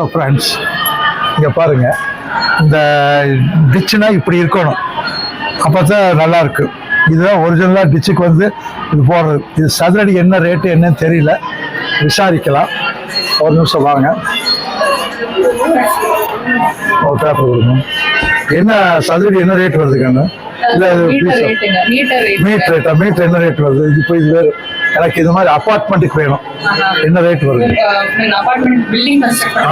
Friends இங்கே பாருங்கள் இந்த டிச்சுனா இப்படி இருக்கணும். அப்போ தான் நல்லாயிருக்கும் இதுதான் ஒரிஜினலாக டிச்சுக்கு வந்து இது போடுறது. இது சதுரடி என்ன ரேட்டு என்னன்னு தெரியல. விசாரிக்கலாம். ஒரு நிமிஷம் வாங்க. ஒரு பேப்பர் கொடுங்க. என்ன சதுரடி என்ன ரேட் வருதுங்க மீட் ரேட்டா மீட் என்ன ரேட் வருது? இப்போ இது வேறு எனக்கு இது மாதிரி அப்பார்ட்மெண்ட்டுக்கு வேணும். என்ன ரேட் வருது?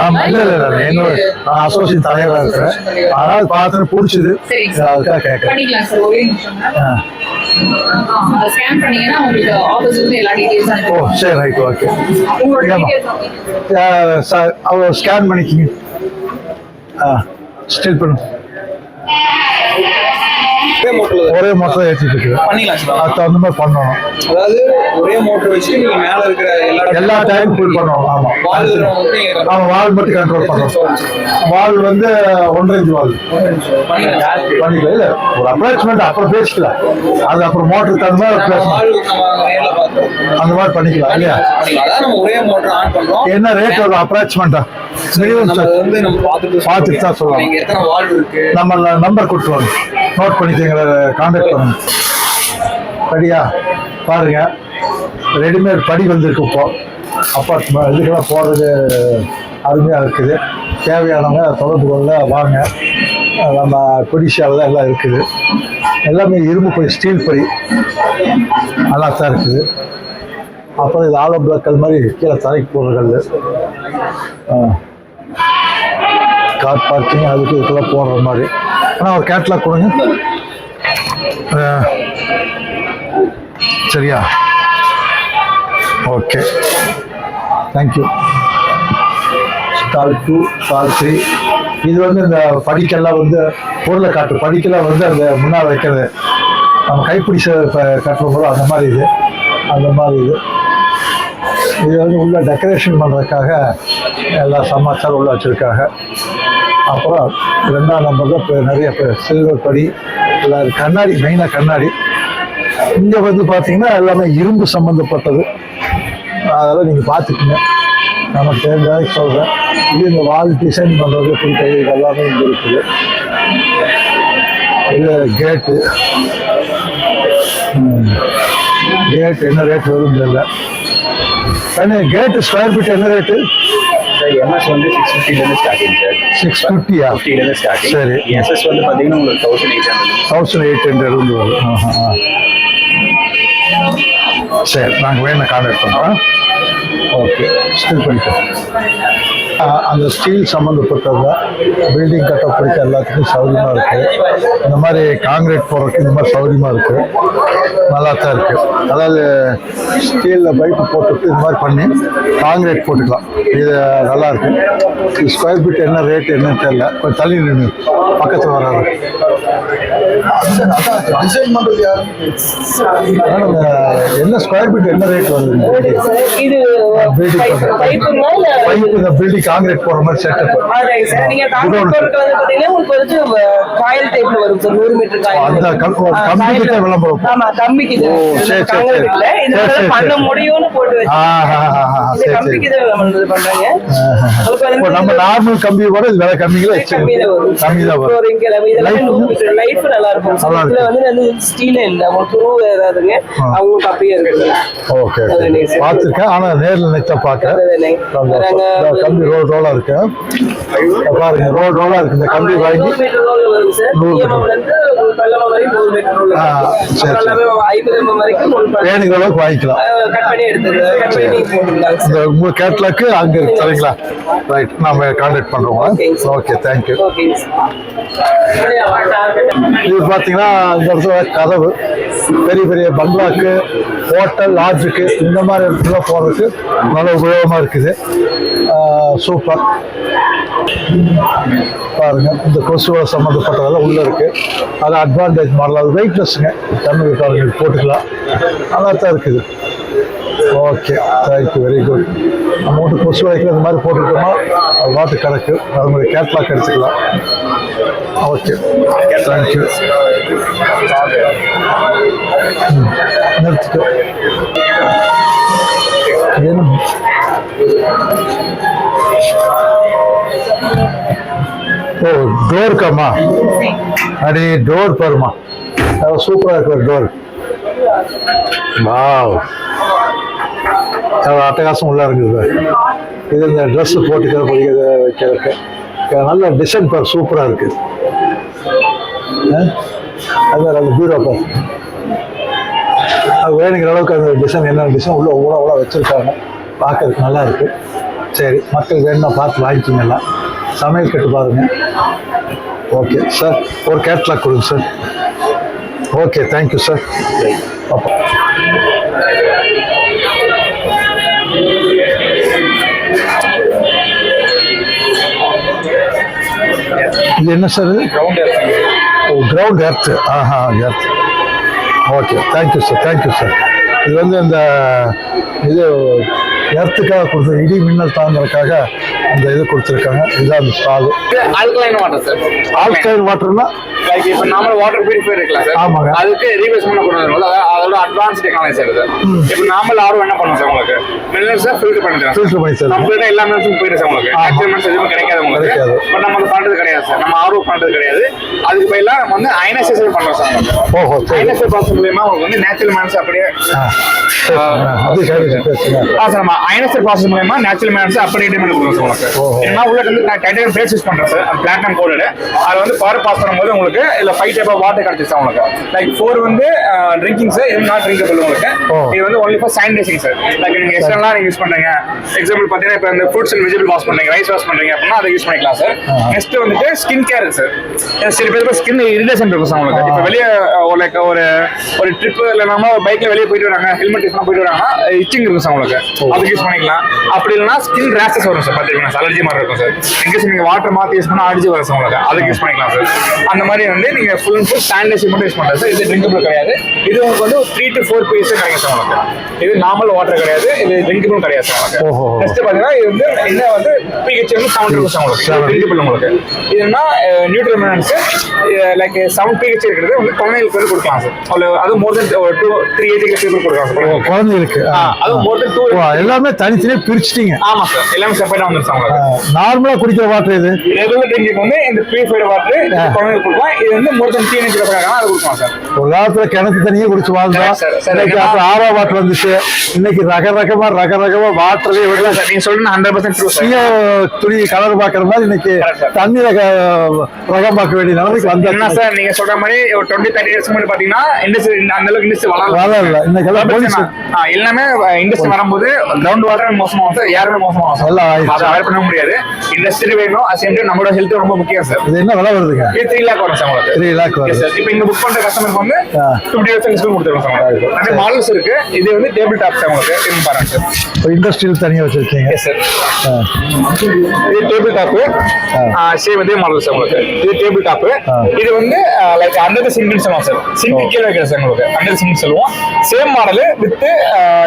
ஆமா இல்ல இல்ல இல்ல என்னோட நான் அசோசியேட் தலைவரா இருக்கிறேன். அதனால பார்த்து பிடிச்சது. சரி சார். அதுக்காக கேட்கறேன் சார் ஆ. ஓ சரி ரைட் ஓகே உங்களோட ஆமா. ஸ்கேன் பண்ணிக்கிங்க. ஆ ஸ்டில் பண்ணு. ஒரே மொத்தம் ஏற்றிட்டு இருக்கு. அது தகுந்த மாதிரி பண்ணணும். அதாவது ஒரே மோட்டர் வச்சு நீங்க மேல இருக்கிற எல்லா டைம் ஃபுல் பண்ணணும். ஆமா. ஆமா வால் மட்டும் கண்ட்ரோல் பண்ணணும். வால் வந்து ஒன்றரை இன்ச் வால். பண்ணிக்கலாம். இல்ல ஒரு அப்ராச்மெண்ட் அப்புறம் பேசிக்கலாம். அது அப்புறம் மோட்டர் தகுந்த மாதிரி அந்த மாதிரி பண்ணிக்கலாம் இல்லையா? ஒரே மோட்டர் ஆன் என்ன ரேட் வரும் அப்ராச்மெண்டா பார்த்துட்டு தான் சொல்லலாம். நம்ம நம்பர் கொடுத்துருவாங்க நோட் பண்ணிக்கோங்க கான்டாக்ட் பண்ணுங்க. படியா? பாருங்க. ரெடிமேட் படி வந்திருக்கு இப்போ. அப்பார்ட்மெண்ட் இதுக்கெல்லாம் போடுறது அருமையாக இருக்குது. தேவையானவங்க தொடர்பு கொள்ள வாங்க. நம்ம கொடிஷாவில் எல்லாம் இருக்குது. எல்லாமே இரும்பு படி ஸ்டீல் படி. நல்லா தான் இருக்குது. அப்புறம் இது ஆலோ பிளாக்கல் மாதிரி கீழே தரைக்கு போடுறது கார் பார்க்கிங் அதுக்கு இதுக்கெல்லாம் போடுற மாதிரி. ஆனால் ஒரு கேட்லாக் கொடுங்க. சரியா? Okay thank you stall two stall three இது வந்து இந்த படிக்கெல்லாம் வந்து பொருளை காட்டு படிக்கெல்லாம் வந்து அந்த முன்னால் வைக்கிறது. நம்ம கைப்பிடி ச- போது அந்த மாதிரி இது. அந்த மாதிரி இது. இது வந்து உள்ள டெக்கரேஷன் பண்ணுறதுக்காக எல்லா சமாச்சாரம் உள்ள வச்சுருக்காங்க. அப்புறம் ரெண்டாம் நம்பர் தான் இப்போ நிறைய பேர் சில்வர் படி எல்லாம் கண்ணாடி மெயினாக கண்ணாடி. இங்கே வந்து பார்த்தீங்கன்னா எல்லாமே இரும்பு சம்மந்தப்பட்டது அதெல்லாம் நீங்கள் பார்த்துக்குங்க நமக்கு தெரிஞ்சதாக சொல்கிறேன் இது இந்த வால் டிசைன் பண்ணுறது பிடிக்கிறது இது எல்லாமே இங்கே இருக்குது. இது கேட்டு கேட் என்ன ரேட் வரும் தெரியல. கேட்டு ஸ்கொயர் ஃபீட் என்ன ரேட்டு சார் எம்எஸ் வந்து சிக்ஸ் ஃபிஃப்டிலேருந்து ஸ்டார்டிங் சார் சிக்ஸ் ஃபிஃப்டியா ஃபிஃப்டிலேருந்து ஸ்டார்டிங் சரி. எஸ்எஸ் வந்து பார்த்தீங்கன்னா உங்களுக்கு thousand eight hundred thousand eight hundred வந்து வரும். சரி நாங்கள் வேணும் கான்டாக்ட் பண்ணுறோம். ஓகே ஸ்டில் பண்ணிக்கலாம் ஆ, அந்த ஸ்டீல் சம்மந்தப்பட்டது பில்டிங் கட்ட பிடிக்க எல்லாத்துக்கும் சௌகரியமாக இருக்குது இந்த மாதிரி காங்கிரீட் போடுறதுக்கு இந்த மாதிரி சௌகரியமாக இருக்குது நல்லா தான் இருக்குது அதாவது ஸ்டீலில் பைப்பு போட்டுட்டு இது மாதிரி பண்ணி காங்கிரீட் போட்டுக்கலாம். இது நல்லா இருக்கு. இது ஸ்கொயர் ஃபீட் என்ன ரேட் என்னன்னு தெரியல. கொஞ்சம் தள்ளி நின்று பக்கத்தில் வராது. என்ன ஸ்கொயர் ஃபீட் என்ன ரேட் வருது பில்டிங் காங்கிரீட் போடுற மாதிரி செட்டப். நீங்க காங்கிரீட் போடுறது வந்து பாத்தீங்கன்னா உங்களுக்கு வந்து காயில் டைப்ல வரும் சார் நூறு மீட்டர் காயில் அந்த கம்பிக்கு தான் விளம்பரம் ஆமா கம்பிக்கு சரி, சரி, இதனால சரி, பண்ண. முடியும்னு போட்டு இந்த கம்பிக்கு. தான் நம்ம இது பண்றாங்க. உங்களுக்கு இப்போ வந்து நம்ம நார்மல் கம்பி கூட இது விலை கம்மிங்களா கம்மி தான் வரும். கம்மி தான் வரும். இதெல்லாம் லைஃப் நல்லா இருக்கும். இதுல இருக்கு. வந்து வந்து ஸ்டீல் இல்ல. உங்களுக்கு ஆ. அவங்களுக்கு அப்படியே இருக்குது ஓகே. பார்த்துருக்கேன். ஆனால் நேரில் பார்க்க அதுதானே. நாங்க கம்பி ரோல் ரோலா இருக்கு. பாருங்க ரோல் ரோலா இருக்கு. இந்த கம்பி வாங்கி. வேணுங்கிற அளவுக்கு வாங்கிக்கலாம். இந்த உங்க கேட்லாக்கு அங்கே இருக்கு. சரிங்களா? ரைட் நம்ம கான்டாக்ட் பண்ணுறோம். ஓகே தேங்க்யூ இது பார்த்தீங்கன்னா இந்த இடத்துல கதவு. பெரிய பெரிய பங்களாக்கு ஹோட்டல் லாட்ஜுக்கு இந்த மாதிரி இடத்துல போகிறதுக்கு நல்ல உபயோகமாக இருக்குது. சூப்பர் பாருங்க இந்த கொசுவோட சம்மந்தப்பட்டதெல்லாம் உள்ளே இருக்கு. அது அட்வான்டேஜ் மாடல் அது வெயிட்லெஸ்ஸுங்க தமிழ் போட்டுக்கலாம். நல்லா தான் இருக்குது ஓகே தேங்க்யூ வெரி குட் நம்ம வீட்டு கொசு வைக்கிற இந்த மாதிரி போட்டுக்கிட்டோமா? அது வாட்டு கணக்கு அது மாதிரி கேட்லாக் எடுத்துக்கலாம். ஓகே தேங்க்யூ நிறுத்திக்கோ. ஏன்னா ஓ டோர் கம்மா? அடி டோர் பருமா சூப்பராக இருக்கு டோர் வாவ் அட்டகாசம் உள்ள இருக்குது இது இந்த ட்ரெஸ் போட்டுக்கிற படிக்கிறது வைக்கிறதுக்கு. நல்ல டிசைன் பார் சூப்பராக இருக்கு. ஆ? அது அந்த பீரோ பார். அது வேணுங்கிற அளவுக்கு அந்த டிசைன் என்ன டிசைன் உள்ள அவ்வளோ அவ்வளோ வச்சுருக்காங்க. பார்க்கறதுக்கு நல்லா இருக்குது சரி மக்கள் வேணும்னா பார்த்து வாங்கிக்கிங்கல்ல சமையல் கட்டு பாருங்க. ஓகே சார் ஒரு கேட்லாக் கொடுங்க sir okay thank you sir அப்போ இது என்ன சார் ஓ ground earth Aha earth okay thank you sir thank you sir இது வந்து இந்த இது எர்த்துக்காக கொடுத்த இடி மின்னல் தாங்கிறதுக்காக அந்த இது கொடுத்துருக்காங்க. இதுதான் அந்த ஸ்டால் ஆல்கலைன் வாட்டர் சார் ஆல்கைன் வாட்டர்னா லைக் இப்போ நார்மல் வாட்டர் பியூரிஃபையர் இருக்கலாம் சார் ஆமாங்க. அதுக்கு ரீப்ளேஸ் பண்ண கொண்டு அதாவது அதோட அட்வான்ஸ் டெக்னாலஜி சார் இது. இப்போ நார்மல் ஆர்வம் என்ன பண்ணும் சார் உங்களுக்கு? மினரல்ஸ் ஃபில்டர் பண்ணி தரோம் ஃபில்டர் பண்ணி தருவோம் கம்ப்ளீட்டா எல்லா மினரல்ஸும் போயிடும் சார் உங்களுக்கு. நேச்சுரல் எதுவும் கிடைக்காது உங்களுக்கு. கிடைக்காது. பட் நம்ம அது பண்றது கிடையாது சார் நம்ம ஆர்வம் பண்றது கிடையாது. அதுக்கு பதிலாக நம்ம வந்து அயனைசேஷன் பண்றோம் சார் ஓஹோ அயனைசேஷன் ப்ராசஸ் மூலியமா உங்களுக்கு வந்து நேச்சுரல் மேன்ஸ் அப்படியே ஆ சரி, ஆ, அது கேளுங்க பேசுங்க ஆ சார் நம்ம அயனைசர் ப்ராசஸ் மூலமா நேச்சுரல் மேன்ஸ் அப்படியே பண்ணி கொடுக்குறோம் சார். ஏன்னா உள்ள வந்து நான் டைட்டன் பேஸ் யூஸ் பண்றேன் சார். பிளாட்டினம் கோடடு அது வந்து பவர் பாஸ் பண்ணும்போது உங்களுக்கு இல்ல ஃபைவ் டைப் ஆஃப் வாட்டர் கிடைச்சிச்சு உங்களுக்கு. லைக் ஃபோர் வந்து ட்ரிங்கிங் சார் இது நாட் ட்ரிங்கபிள் உங்களுக்கு. இது வந்து only for sanitising sir. Like நீங்க எக்ஸ்டர்னலா நீங்க யூஸ் பண்றீங்க. எக்ஸாம்பிள் பாத்தீங்கன்னா இப்போ இந்த ஃப்ரூட்ஸ் அண்ட் வெஜிடபிள் வாஷ் பண்றீங்க ரைஸ் வாஷ் பண்றீங்க அப்படின்னா அதை யூஸ் பண்ணிக்கலாம் சார். நெக்ஸ்ட் வந்துட்டு ஸ்கின் கேர் சார். சில பேருக்கு ஸ்கின் இரிடேஷன் இருக்கும் சார் உங்களுக்கு. இப்போ வெளியே லைக் ஒரு ஒரு ட்ரிப் இல்லை நம்ம பைக்ல வெளியே போயிட்டு வராங்க ஹெல்மெட் யூஸ் போயிட்டு வராங்க. இச்சிங் இருக்கும் சார் உங்களுக்கு. அதுக்கு யூஸ் பண்ணிக்கலாம். அப்படி இல்லைன்னா ஸ்கின் ரேஷஸ் வரும் சார் பார்த்துருக்கீங்க அலர்ஜி மாதிரி இருக்கும் சார் இன்கேஸ் நீங்க வாட்டர் மாத்தி யூஸ் பண்ணா அடிச்சு வரும் சார் உங்களுக்கு. அதுக்கு யூஸ் பண்ணிக்கலாம் சார் அந்த மாதிரி வந்து நீங்க ஃபுல் அண்ட் ஃபுல் சானிடைசர் மட்டும் யூஸ் பண்றது சார் இது ட்ரிங்கபிள் கிடையாது. இது உங்களுக்கு வந்து த்ரீ டு ஃபோர் பீஸ் கிடைக்கும் சார் உங்களுக்கு. இது நார்மல் வாட்டர் கிடையாது. இது ட்ரிங்கபிள் கிடையாது சார் உங்களுக்கு. ஓஹோ. நெக்ஸ்ட் பாத்தீங்கன்னா இது வந்து என்ன வந்து பிஹெச் வந்து செவன் இருக்கும் சார் உங்களுக்கு. ட்ரிங்கபிள் உங்களுக்கு. இதுனா neutral minerals like seven pH இருக்கிறது வந்து குழந்தைகளுக்கு வந்து கொடுக்கலாம் சார் அது more then two three people கொடுக்கலாம் சார் குழந்தைகளுக்கு. எல்லாமே தனித்தனியாக பிரிச்சுட்டீங்க. ஆமா சார் எல்லாமே செப்பரேட்டா வந்துருச்சு நார்மலாக குடிக்கிற வாட்டர் இது ரெகுலர் ட்ரிங்கிங் வந்து இந்த ப்ரீஃபைடு வாட்டர் குழந்தைகளுக்கு கொடுக்கலாம். இது வந்து மோர் தென் டீனேஜ் அது கொடுக்கலாம் சார் ஒரு காலத்துல கிணத்து தண்ணியே குடிச்சு வாழ்ந்தோம் இன்னைக்கு அப்புறம் ஆரோ வாட்டர் வந்துச்சு. இன்னைக்கு ரக ரகமா ரக ரகமா வாட்டரே விடல. சார் நீங்க சொல்றது ஹண்ட்ரட் பர்சன்ட் துணி கலர் பாக்குற மாதிரி இன்னைக்கு Correct, sir. தண்ணீர க- ரகம் பார்க்க வேண்டிய நிலைமைக்கு என்ன வந்தாச்சு சார் நீங்க சொல்ற மாதிரி ஒரு டுவெண்ட்டி தேர்ட்டி இயர்ஸ் முன்னாடி பாத்தீங்கன்னா இண்டஸ்ட்ரி அந்த அளவுக்கு இண்டஸ்ட்ரி வளரல. இன்னைக்கு எல்லாம் எல்லாமே இண்டஸ்ட்ரி வரும்போது கிரவுண்ட் வாட்டர் மோசமாகும் சார் யாருமே மோசமாகும் சார் எல்லாம். அதை அவாய்ட் பண்ண முடியாது. இண்டஸ்ட்ரி வேணும் அது டைம் நம்மளோட ஹெல்த் ரொம்ப முக்கியம் சார் இது என்ன விலை வருதுங்க? இது த்ரீ லேக் வரும் சார் உங்களுக்கு. த்ரீ லேக் வருது sir. இப்போ இங்க புக் பண்ற கஸ்டமருக்கு வந்து. ஃபிஃப்டி பர்சன்ட் டிஸ்கவுண்ட் கொடுத்துருவோம் சார் உங்களுக்கு. நிறைய மாடல்ஸ் இருக்கு. இது வந்து டேபிள் டாப் சார் உங்களுக்கு. இது பாருங்க சார் இண்டஸ்ட்ரியல் தனியா வச்சிருக்கீங்க. சார். இது டேபிள் டாப் சேம் இதே மாடல் சார் உங்களுக்கு. இது டேபிள் டாப் ஆ. இது வந்து லைக் அண்டர் சிங்கிள் சொல்லுவோம் சார் சிங்கிள் கீழே வைக்கிற சார் உங்களுக்கு. அண்டர் சிங்கிள் சொல்லுவோம். சேம் மாடல் வித்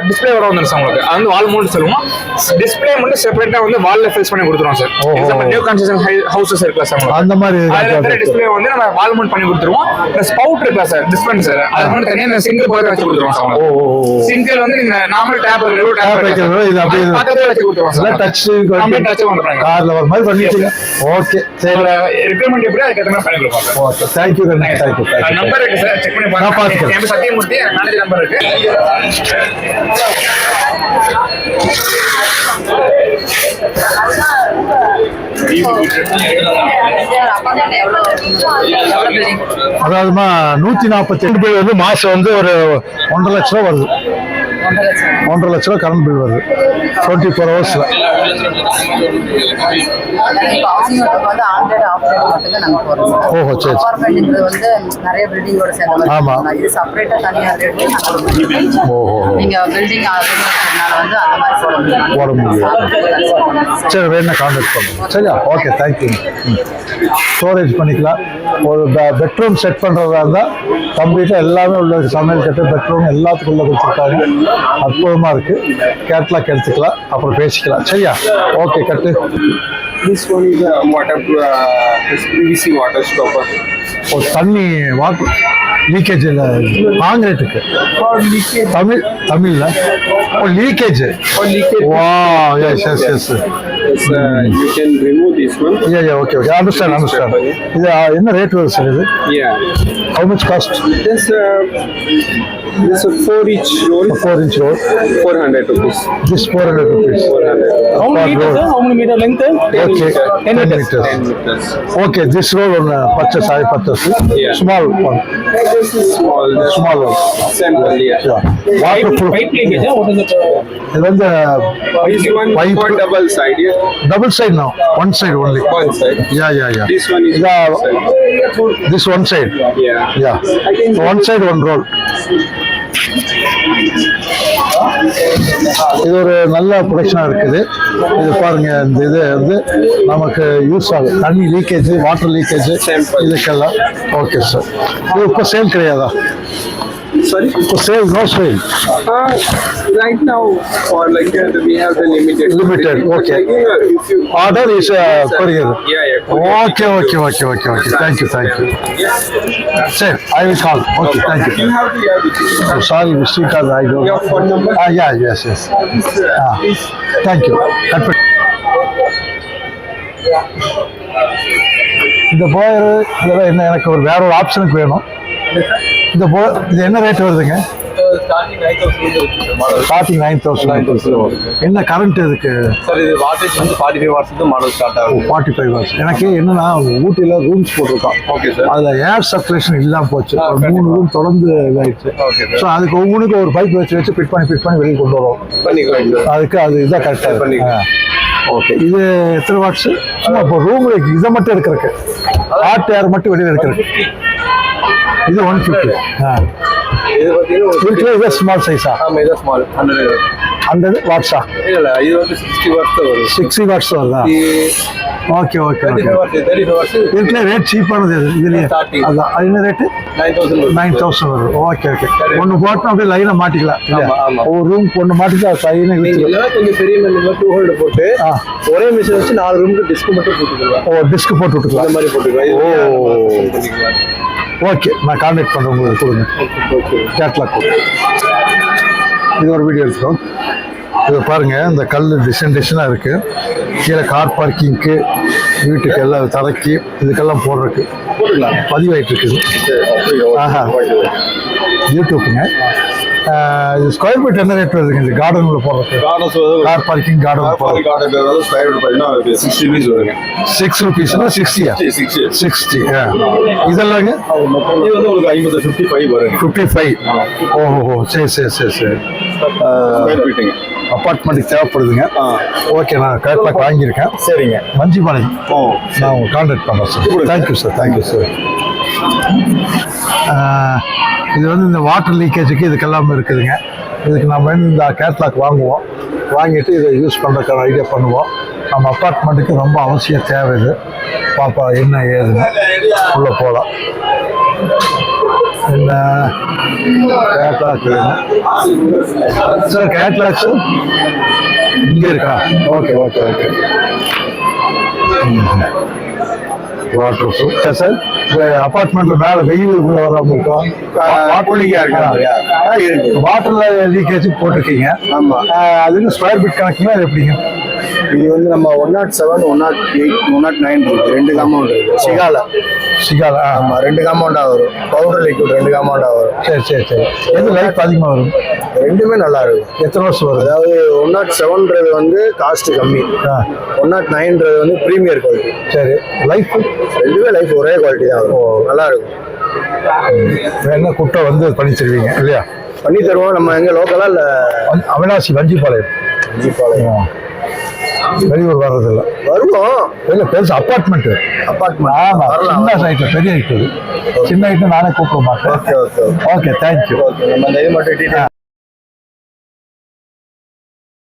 டிஸ்பிளே வர வந்துடும் சார் உங்களுக்கு அது வந்து வால் மவுண்ட் சொல்லுவோம். டிஸ்பிளே மட்டும் செப்பரேட்டா வந்து வால்ல ஃபிக்ஸ் பண்ணி கொடுத்துருவோம் sir. Example new construction houses இருக்குல்ல சார் அந்த மாதிரி அதுல டிஸ்பிளே வந்து நம்ம வால் மவுண்ட் பண்ணி கொடுத்துருவோம். இந்த ஸ்பவுட் இருக்குல்ல சார் டிஸ்பென்சர் அது வந்து தனியா சிங்கிள் பக்கத்துல வச்சு கொடுத்துருவோம் சார். சிங்கிள் வந்து நீங்க நார்மல் டேப் டேப் வைக்கிறது, இது அப்படியே. பக்கத்துல வச்சு கொடுத்துருவோம் சார் டச் Complete touch பண்றாங்க. கார்ல வர மாதிரி பண்ணிட்டீங்க ஓகே சரி. ரெக்குயர்மெண்ட் எப்படி அதுக்கு ஏற்ற மாதிரி பண்ணி கொடுப்போம் okay thank you thank you thank you number இருக்கு சார் செக் பண்ணி பாருங்க. சத்தியமூர்த்தி மேனேஜர் நம்பர் இருக்கு. அதாவதுமா நூத்தி நாற்பத்தி ரெண்டு பேர் வந்து மாசம் வந்து ஒரு ஒன்றரை லட்ச ரூபா வருது. ஒன்றரை லட்சம். ஒன்றரை லட்ச ரூபா கரண்ட் பில் வருது. டுவெண்ட்டி ஃபோர் ஹவர்ஸ்ல ஓஹோ, சரி, சரி. அப்பார்ட்மெண்ட்ன்றது வந்து நிறைய பில்டிங்கோட சேர்ந்த மாதிரி ஆமா. போகலாம். இது செப்பரேட்டாக தனியாக ரேட்டு நாங்கள் ஓஹோ. போட முடியும். சரி வேணா கான்டாக்ட் பண்ணுங்க. சரியா? ஓகே தேங்க்யூ ஸ்டோரேஜ் பண்ணிக்கலாம். ஒரு பெட்ரூம் செட் பண்ணுறதா இருந்தால் கம்ப்ளீட்டாக எல்லாமே உள்ள. சமையல் கட்டு பெட்ரூம் எல்லாத்துக்குள்ள கொடுத்துருக்காங்க. அற்புதமாக இருக்குது கேட்லாக் எடுத்துக்கலாம் அப்புறம் பேசிக்கலாம். சரியா? ஓகே கட்டு. A water, uh, this PVC water stopper. ஒரு தண்ணி வாட்டர் லீக்கேஜ் காங்கிரீட்டுக்கு தமிழ் தமிழில் ஓ லீக்கேஜ். வா எஸ் எஸ் எஸ் uh. இது uh, என்ன ரேட் வருது சார் இது Yeah. How much cost? This uh, this a four inch roll, Four inch roll. four hundred rupees. This 400 rupees. Four hundred. How many Per meters, roll. sir? How many meter length? Okay, 10 Ten meters. meters. Okay, this roll on uh, purchase, I purchase. Yeah. Small one, is small. The small one. Sample, yeah. yeah. Waterproof. Pipe leakage, yeah. What is it? Uh, then uh, the this one pipe. for double side, yeah. Double side now. One side only. One side. Yeah, yeah, yeah. This one is yeah. One side. This one side. Yeah. Yeah. One side, one roll. இது ஒரு நல்ல ப்ரொடக்ஷனாக இருக்குது. இது பாருங்க இந்த இது வந்து நமக்கு யூஸ் ஆகும். தண்ணி லீக்கேஜ் வாட்டர் லீக்கேஜ் இதுக்கெல்லாம். ஓகே சார் இது இப்போ சேல் கிடையாதா? Sorry. இப்போ sale no sale Uh, right now, for like uh, we have the limited. Limited, But, okay. Like, you know, if you. Order is courier Yeah, yeah. courier. Okay okay okay okay okay thank you thank you Yeah. சரி I will call okay thank you You have the uh, sorry Srikanth I don't Your phone number? Ah, yeah, yes, yes. Ah, thank you. Cut பண்ணு. இந்த போயர் இதெல்லாம் என்ன எனக்கு ஒரு வேற ஒரு ஆப்ஷனுக்கு வேணும் இந்த போ இது என்ன ரேட் வருதுங்க? ஸ்டார்டிங் நைன் தௌசண்ட் என்ன கரண்ட் இதுக்கு? சார் இது வாட்டேஜ் வந்து forty five watts model start ஆகும் ஃபார்ட்டி ஃபைவ் ஹவர்ஸ் எனக்கு என்னன்னா ஊட்டியில் ரூம்ஸ் போட்டிருக்கோம் ஓகே சார் அதில் ஏர் சர்க்குலேஷன் இல்லாமல் போச்சு. மூணு ரூம் தொடர்ந்து இதாயிடுச்சு. ஸோ அதுக்கு ஒவ்வொன்றுக்கும் ஒரு பைப் வச்சு வச்சு ஃபிட் பண்ணி ஃபிட் பண்ணி வெளியே கொண்டு வரோம் அதுக்கு அது இதான் கரெக்டாக பண்ணிக்கலாம். ஓகே இது எத்தனை வாட்ஸ் சும்மா இப்போ ரூம்ல இதை மட்டும் எடுக்கிறதுக்கு. ஹாட் ஏர் மட்டும் வெளியில் எடுக்கிறதுக்கு. இது ஒன் ஃபிஃப்டி இது பார்த்தீங்கன்னா இது ஸ்மால் சைஸா ஆமாம் இது ஸ்மால் ஹண்ட்ரட் ஹண்ட்ரட் வாட்ஸா இல்லை இது வந்து சிக்ஸ்டி வாட்ஸ் தான் வரும். சிக்ஸ்டி வாட்ஸ் வருதா? ஓகே ஓகே இதுல ரேட் சீப்பானது இதுலயே. அதான் அது என்ன ரேட்டு நைன் தௌசண்ட் வரும். ஓகே ஓகே ஒன்று போட்டோம் அப்படியே லைனாக மாட்டிக்கலாம். ஒரு ரூம் ஒன்று மாட்டிட்டு அது லைனாக இழுத்துக்கலாம் கொஞ்சம் பெரிய டூ ஹோல்டு போட்டு ஒரே மிஷின் வச்சு நாலு ரூமுக்கு டிஸ்க் மட்டும் போட்டுக்கலாம். ஓ டிஸ்க் போட்டு இந்த விட்டுக்கலாம் மாதிரி போட்டுக்கலாம். ஓ. ஓகே நான் கான்டாக்ட் பண்ணுறேன் உங்களுக்கு கொடுங்க. கேட்லாக் இது ஒரு வீடியோ எடுத்துக்கோம் இதை பாருங்க இந்த கல் டிசைன் டிசைனாக இருக்கு. கீழே கார் பார்க்கிங்க்கு வீட்டுக்கு எல்லாம் தரைக்கு இதுக்கெல்லாம் போடுறதுக்கு பதிவாயிட்டு இருக்குது. ஆஹா. யூடியூப்புங்க ஸ்கொயர் ஃபீட் என்ன ரேட் வருதுங்க? இந்த கார்டனில் போடுறதுக்கு. கார் பார்க்கிங் கார்டன் போடுறது சிக்ஸ் ருபீஸ்னா சிக்ஸ்டியா சிக்ஸ்டி இதெல்லாங்க? ஃபிஃப்டி ஃபைவ் ஓஹோ சரி சரி சரி சரி. அப்பார்ட்மெண்ட்டுக்கு தேவைப்படுதுங்க. ஓகே நான் கேட்லாக் வாங்கியிருக்கேன். சரிங்க. மஞ்சிபாளையம் நான் உங்களை கான்டாக்ட் பண்ணுறேன் sir thank you sir thank you sir இது வந்து இந்த வாட்டர் லீக்கேஜுக்கு இதுக்கெல்லாம் இருக்குதுங்க. இதுக்கு நம்ம வந்து இந்த கேட்லாக் வாங்குவோம். வாங்கிட்டு இதை யூஸ் பண்ணுறதுக்கான ஐடியா பண்ணுவோம். நம்ம அப்பார்ட்மெண்ட்டுக்கு ரொம்ப அவசியம் தேவை இது. பாப்பா என்ன ஏதுன்னு. உள்ளே போகலாம் என்ன கேட்லாக் சார் கேட்லாக் சார் இங்கே இருக்கா? Okay okay okay waterproof sir அப்பார்ட்மெண்ட்ல மேல வெயில் உள்ள வரவங்களுக்கும் வாட்டர்ல லீக்கேஜ் போட்டிருக்கீங்க. ஆமா. அது ஸ்கொயர் ஃபீட் கணக்குங்களா? அது எப்படிங்க? இது வந்து நம்ம one nought seven one nought eight one nought nine இருக்கு. ரெண்டு காம்பவுண்ட் இருக்கு. சிகால. சிகால ஆ. ஆமா ரெண்டு காம்பவுண்டா வரும். பவுடர் லிக்விட் ரெண்டு காம்பவுண்டா வரும். சரி சரி சரி. எது லைஃப் அதிகமாக வரும்? ரெண்டுமே நல்லா இருக்கும் எத்தனை வருஷம் வருது? அதாவது ஒன் நாட் செவன்றது வந்து காஸ்ட் கம்மி. ஒன் நாட் நைன்றது வந்து ப்ரீமியர் குவாலிட்டி சரி. லைஃப் ரெண்டுமே லைஃப் ஒரே குவாலிட்டி தான் வரும். நல்லா இருக்கும் என்ன குட்டை வந்து பண்ணி தருவீங்க இல்லையா? பண்ணி தருவோம். நம்ம எங்க லோக்கலா இல்ல? அவினாசி வஞ்சிப்பாளையம் ஜீப்பாளையம் வெளியூர் வர்றதில்ல. வருவோம். இல்லை பெருசு அப்பார்ட்மெண்ட் ஆமா. வரலாம் சின்ன சைட்ல பெரிய ஐட்டு சின்ன ஐட்டு நானே கூப்பிட மாட்டேன். Okay okay okay thank you okay நம்ம இந்த இது மட்டும்